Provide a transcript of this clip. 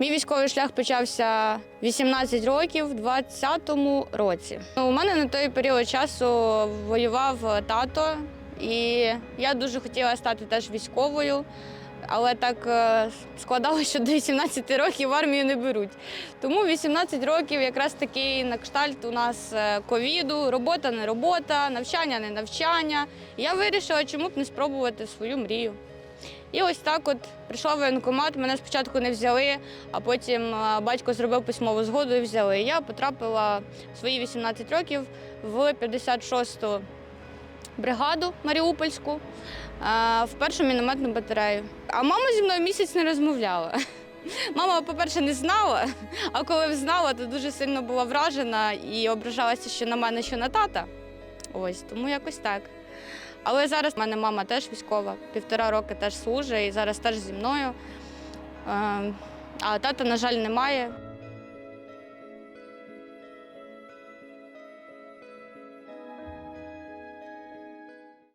Мій військовий шлях почався 18 років, в 20-му році. У мене на той період часу воював тато, і я дуже хотіла стати теж військовою. Але так е, складалося, що до 18 років в армію не беруть. Тому 18 років якраз такий на кштальт у нас е, ковіду, робота не робота, навчання не навчання. Я вирішила, чому б не спробувати свою мрію. І ось так от прийшла в воєнкомат, мене спочатку не взяли, а потім е, батько зробив письмову згоду і взяли. Я потрапила в свої 18 років в 56-ту бригаду Маріупольську е, в першу мінометну батарею. А мама зі мною місяць не розмовляла. Мама, по-перше, не знала, а коли знала, то дуже сильно була вражена і ображалася, що на мене, що на тата. Ось, тому якось так. Але зараз в мене мама теж військова, півтора роки теж служить і зараз теж зі мною. Е, А тата, на жаль, немає.